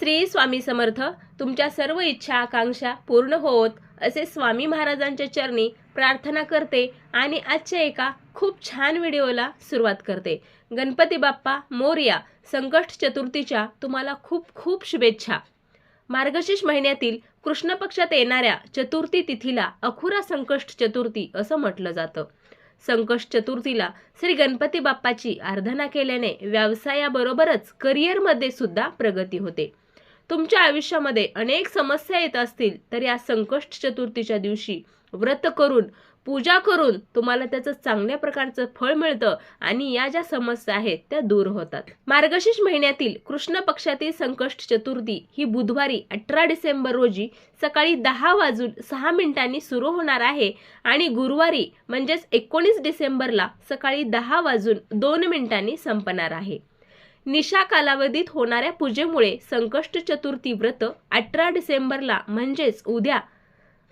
श्री स्वामी समर्थ तुमच्या सर्व इच्छा आकांक्षा पूर्ण होत असे स्वामी महाराजांच्या चरणी प्रार्थना करते आणि आजच्या एका खूप छान व्हिडिओला सुरुवात करते. गणपती बाप्पा मोर्या संकष्ट चतुर्थीच्या तुम्हाला खूप खूप शुभेच्छा. मार्गशीर्ष महिन्यातील कृष्ण पक्षात येणाऱ्या चतुर्थी तिथीला अखुरा संकष्ट चतुर्थी असं म्हटलं जातं. संकष्ट चतुर्थीला श्री गणपती बाप्पाची आराधना केल्याने व्यवसायाबरोबरच करिअरमध्ये सुद्धा प्रगती होते. तुमच्या आयुष्यामध्ये अनेक समस्या येत असतील तर या संकष्ट चतुर्थीच्या दिवशी व्रत करून पूजा करून तुम्हाला त्याचं चांगल्या प्रकारचं फळ मिळतं आणि या ज्या समस्या आहेत त्या दूर होतात. मार्गशीर्ष महिन्यातील कृष्ण पक्षातील संकष्ट चतुर्थी ही बुधवारी अठरा डिसेंबर रोजी सकाळी दहा वाजून सहा मिनिटांनी सुरू होणार आहे आणि गुरुवारी म्हणजेच एकोणीस डिसेंबरला सकाळी दहा वाजून दोन मिनिटांनी संपणार आहे. निशा कालावधीत होणाऱ्या पूजेमुळे संकष्ट चतुर्थी व्रत अठरा डिसेंबरला म्हणजेच उद्या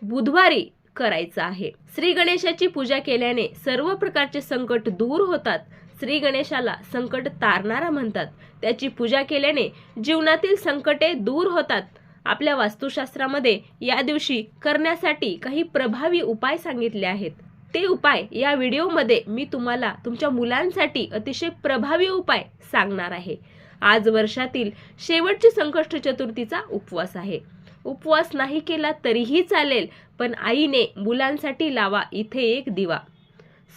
बुधवारी करायचं आहे. श्री गणेशाची पूजा केल्याने सर्व प्रकारचे संकट दूर होतात. श्री गणेशाला संकट तारणारा म्हणतात. त्याची पूजा केल्याने जीवनातील संकटे दूर होतात. आपल्या वास्तुशास्त्रामध्ये या दिवशी करण्यासाठी काही प्रभावी उपाय सांगितले आहेत. ते उपाय या व्हिडिओमध्ये मी तुम्हाला तुमच्या मुलांसाठी अतिशय प्रभावी उपाय सांगणार आहे. आज वर्षातील शेवटची संकष्ट चतुर्थीचा उपवास आहे. उपवास नाही केला तरीही चालेल पण आईने मुलांसाठी लावा इथे एक दिवा.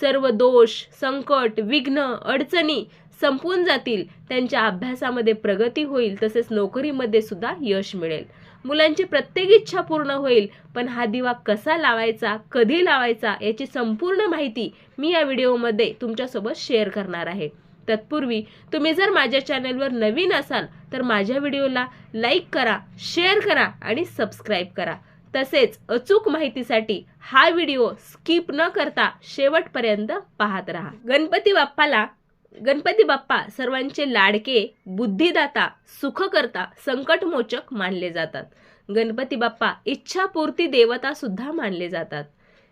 सर्व दोष संकट विघ्न अडचणी संपून जातील. त्यांच्या अभ्यासामध्ये प्रगती होईल तसेच नोकरीमध्ये सुद्धा यश मिळेल. मुलांची प्रत्येक इच्छा पूर्ण होईल. पण हा दिवा कसा लावायचा कधी लावायचा याची संपूर्ण माहिती मी या व्हिडिओमध्ये तुमच्यासोबत शेअर करणार आहे. तत्पूर्वी तुम्ही जर माझ्या चॅनलवर नवीन असाल तर माझ्या व्हिडिओला लाईक करा शेअर करा आणि सबस्क्राईब करा. तसेच अचूक माहितीसाठी हा व्हिडिओ स्किप न करता शेवटपर्यंत पाहत राहा. गणपती बाप्पाला गणपती बाप्पा सर्वांचे लाडके बुद्धिदाता सुखकर्ता संकटमोचक मानले जातात. गणपती बाप्पा इच्छापूर्ती देवता सुद्धा मानले जातात.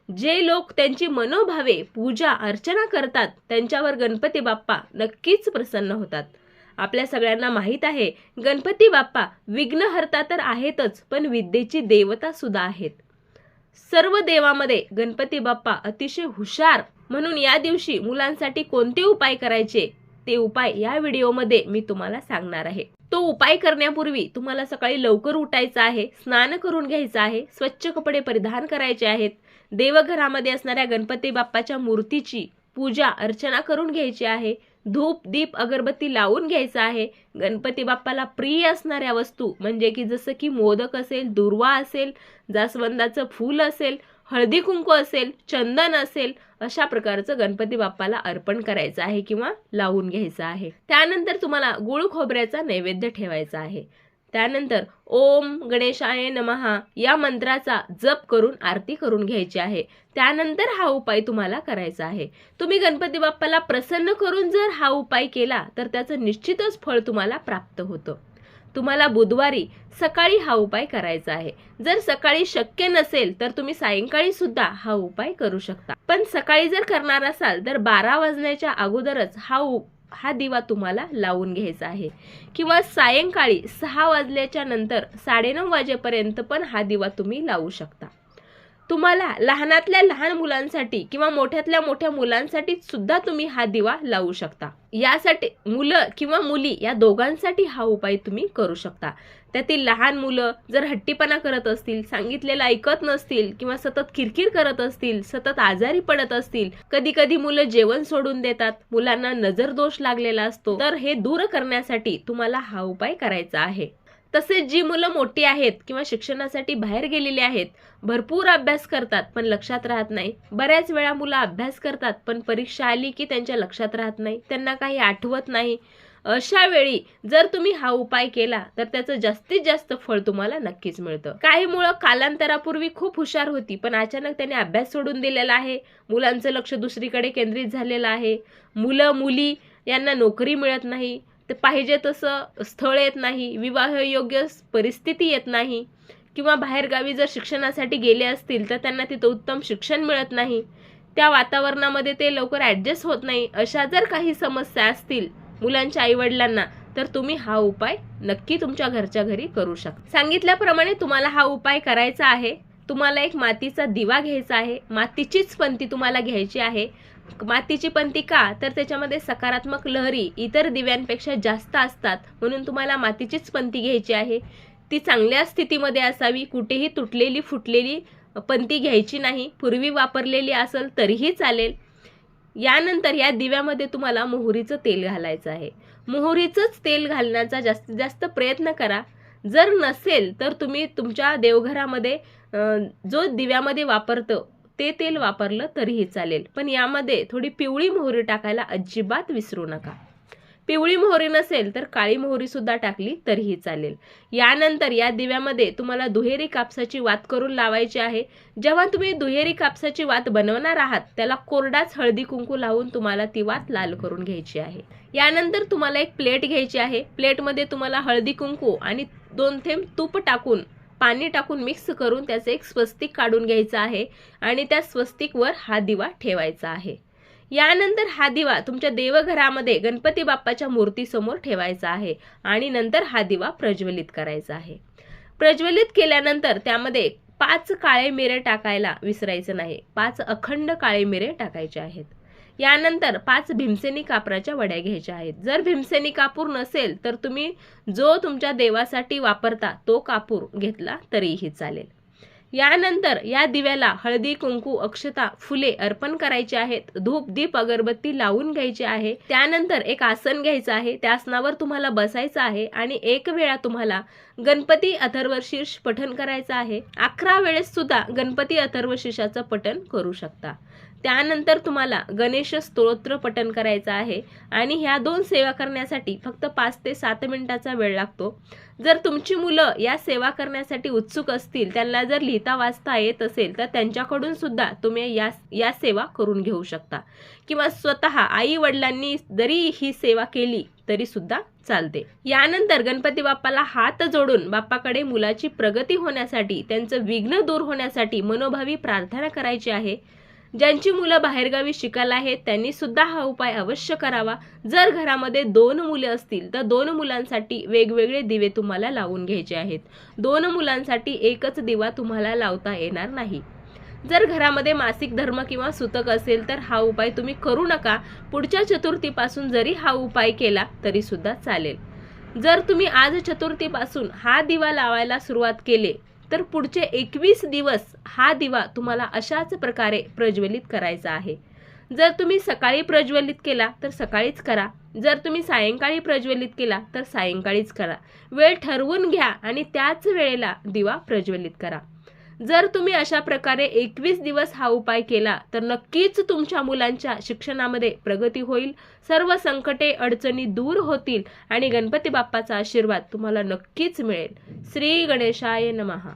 जे लोक त्यांची मनोभावे पूजा अर्चना करतात त्यांच्यावर गणपती बाप्पा नक्कीच प्रसन्न होतात. आपल्या सगळ्यांना माहीत आहे गणपती बाप्पा विघ्नहर्ता तर आहेतच पण विद्येची देवता सुद्धा आहेत. सर्व देवामध्ये गणपती बाप्पा अतिशय हुशार म्हणून या दिवशी मुलांसाठी कोणते उपाय करायचे ते उपाय या व्हिडिओमध्ये मी तुम्हाला सांगणार आहे. तो उपाय करण्यापूर्वी तुम्हाला सकाळी लवकर उठायचं आहे स्नान करून घ्यायचं आहे स्वच्छ कपडे परिधान करायचे आहेत देवघरामध्ये असणाऱ्या गणपती बाप्पाच्या मूर्तीची पूजा अर्चना करून घ्यायची आहे धूप दीप अगरबत्ती लावून घ्यायचं आहे. गणपती बाप्पाला प्रिय असणाऱ्या वस्तू म्हणजे की जसं की मोदक असेल दुर्वा असेल जास्वंदाचं फूल असेल हळदी कुंकू असेल चंदन असेल अशा प्रकारचं गणपती बाप्पाला अर्पण करायचं आहे किंवा लावून घ्यायचं आहे. त्यानंतर तुम्हाला गुळ खोबऱ्याचा नैवेद्य ठेवायचा आहे. त्यानंतर ओम गणेशाय नमहा या मंत्राचा जप करून आरती करून घ्यायची आहे. त्यानंतर हा उपाय तुम्हाला करायचा आहे. तुम्ही गणपती बाप्पाला प्रसन्न करून जर हा उपाय केला तर त्याचं निश्चितच फळ तुम्हाला प्राप्त होतं. तुम्हाला बुधवारी सकाळी हा उपाय करायचा आहे. जर सकाळी शक्य नसेल तर तुम्ही सायंकाळी सुद्धा हा उपाय करू शकता. पण सकाळी जर करणार असाल तर बारा वाजण्याच्या अगोदरच हा उ हा दिवा तुम्हाला लावून घ्यायचा आहे. किंवा सायंकाळी सहा वाजल्याच्या नंतर साडेनऊ वाजेपर्यंत पण हा दिवा तुम्ही लावू शकता. तुम्हाला लहानातल्या लहान मुलांसाठी किंवा मोठ्यातल्या मोठ्या मुलांसाठी सुद्धा तुम्ही हा दिवा लावू शकता. यासाठी मुलं किंवा मुली या दोघांसाठी हा उपाय तुम्ही करू शकता. त्यातील लहान मुलं जर हट्टीपणा करत असतील सांगितलेलं ऐकत नसतील किंवा सतत किरकिर करत असतील सतत आजारी पडत असतील कधी कधी मुलं जेवण सोडून देतात मुलांना नजर दोष लागलेला असतो तर हे दूर करण्यासाठी तुम्हाला हा उपाय करायचा आहे. तसेच जी मुलं मोठी आहेत किंवा शिक्षणासाठी बाहेर गेलेली आहेत भरपूर अभ्यास करतात पण लक्षात राहत नाही. बऱ्याच वेळा मुलं अभ्यास करतात पण परीक्षा आली की त्यांच्या लक्षात राहत नाही त्यांना काही आठवत नाही. अशा वेळी जर तुम्ही हा उपाय केला तर त्याचं जास्तीत जास्त फळ तुम्हाला नक्कीच मिळतं. काही मुलं कालांतरापूर्वी खूप हुशार होती पण अचानक त्याने अभ्यास सोडून दिलेला आहे. मुलांचं लक्ष दुसरीकडे केंद्रित झालेलं आहे. मुलं मुली यांना नोकरी मिळत नाही. ते पाहिजे तसं स्थळ येत नाही विवाहयोग्य परिस्थिती येत नाही किंवा बाहेरगावी जर शिक्षणासाठी गेले असतील तर त्यांना तिथं उत्तम शिक्षण मिळत नाही. त्या वातावरणामध्ये ते लवकर ॲडजस्ट होत नाही. अशा जर काही समस्या असतील मुलांच्या आईवडिलांना तर तुम्ही हा उपाय नक्की तुमच्या घरच्या घरी करू शकता. सांगितल्याप्रमाणे तुम्हाला हा उपाय करायचा आहे. तुम्हाला एक मातीचा दिवा घ्यायचा आहे. मातीचीच पंती तुम्हाला घ्यायची आहे. मातीची पंती का? तर त्याच्यामध्ये सकारात्मक लहरी इतर दिव्यांपेक्षा जास्त असतात. म्हणून तुम्हाला मातीचीच पंती घ्यायची आहे. ती चांगल्या स्थितीमध्ये असावी. कुठेही तुटलेली फुटलेली पंती घ्यायची नाही. पूर्वी वापरलेली असेल तरीही चालेल. यानंतर या दिव्यामध्ये तुम्हाला मोहरीचं तेल घालायचं आहे. मोहरीचंच तेल घालण्याचा जास्तीत जास्त प्रयत्न करा. जर नसेल तर तुम्ही तुमच्या देवघरामध्ये जो दिव्यामध्ये वापरतं ते तेल वापरलं तरीही चालेल. पण यामध्ये थोडी पिवळी मोहरी टाकायला अजिबात विसरू नका. पिवळी मोहरी नसेल तर काळी मोहरीसुद्धा टाकली तरीही चालेल. यानंतर या दिव्यामध्ये तुम्हाला दुहेरी कापसाची वात करून लावायची आहे. जेव्हा तुम्ही दुहेरी कापसाची वात बनवणार आहात त्याला कोरडाच हळदी कुंकू लावून तुम्हाला ती वात लाल करून घ्यायची आहे. यानंतर तुम्हाला एक प्लेट घ्यायची आहे. प्लेटमध्ये तुम्हाला हळदी कुंकू आणि दोन थेंब तूप टाकून पाणी टाकून मिक्स करून त्याचं एक स्वस्तिक काढून घ्यायचं आहे आणि त्या स्वस्तिकवर हा दिवा ठेवायचा आहे. यानंतर हा दिवा तुमच्या देवघरामध्ये गणपती बाप्पाच्या मूर्तीसमोर ठेवायचा आहे आणि नंतर हा दिवा प्रज्वलित करायचा आहे. प्रज्वलित केल्यानंतर त्यामध्ये पाच काळे मिरे टाकायला विसरायचं नाही. पाच अखंड काळे मिरे टाकायचे आहेत. यानंतर पाच भीमसेनी कापराच्या वड्या घ्यायच्या आहेत. जर भीमसेनी कापूर नसेल तर तुम्ही जो तुमच्या देवासाठी वापरता तो कापूर घेतला तरीही चालेल. यानंतर या दिव्याला हळदी कुंकू अक्षता फुले अर्पण करायचे आहेत. धूप दीप अगरबत्ती लावून घ्यायची आहे. त्यानंतर एक आसन घ्यायचं आहे. त्या आसनावर तुम्हाला बसायचं आहे आणि एक वेळा तुम्हाला गणपती अथर्वशीर्ष पठन करायचं आहे. अकरा वेळेस सुद्धा गणपती अथर्वशीर्षाचं पठन करू शकता. त्यानंतर तुम्हाला गणेश स्तोत्र पठन करायचं आहे. आणि ह्या दोन सेवा करण्यासाठी फक्त पाच ते सात मिनिटाचा वेळ लागतो. जर तुमची मुलं या सेवा करण्यासाठी उत्सुक असतील त्यांना जर लिहिता वाचता येत असेल तर त्यांच्याकडून सुद्धा तुम्ही या या सेवा करून घेऊ शकता. किंवा स्वतः आई वडिलांनी जरी ही सेवा केली तरी सुद्धा चालते. यानंतर गणपती बाप्पाला हात जोडून बाप्पाकडे मुलाची प्रगती होण्यासाठी त्यांचं विघ्न दूर होण्यासाठी मनोभावी प्रार्थना करायची आहे. ज्यांची मुलं बाहेरगावी शिकायला आहेत त्यांनी सुद्धा हा उपाय अवश्य करावा. जर घरामध्ये दोन मुले असतील तर दोन मुलांसाठी वेगवेगळे दिवे तुम्हाला लावून घ्यायचे आहेत. दोन मुलांसाठी एकच दिवा तुम्हाला लावता येणार नाही. जर घरामध्ये मासिक धर्म किंवा सुतक असेल तर हा उपाय तुम्ही करू नका. पुढच्या चतुर्थीपासून जरी हा उपाय केला तरी सुद्धा चालेल. जर तुम्ही आज चतुर्थीपासून हा दिवा लावायला सुरुवात केले तर पुढचे एकवीस दिवस हा दिवा तुम्हाला अशाच प्रकारे प्रज्वलित करायचा आहे. जर तुम्ही सकाळी प्रज्वलित केला तर सकाळीच करा. जर तुम्ही सायंकाळी प्रज्वलित केला तर सायंकाळीच करा. वेळ ठरवून घ्या आणि त्याच वेळेला दिवा प्रज्वलित करा. जर तुम्ही अशा प्रकारे एकवीस दिवस हा उपाय केला तर नक्कीच तुमच्या मुलांच्या शिक्षणामध्ये प्रगती होईल सर्व संकटे अडचणी दूर होतील आणि गणपती बाप्पाचा आशीर्वाद तुम्हाला नक्कीच मिळेल. श्री गणेशाय नमहा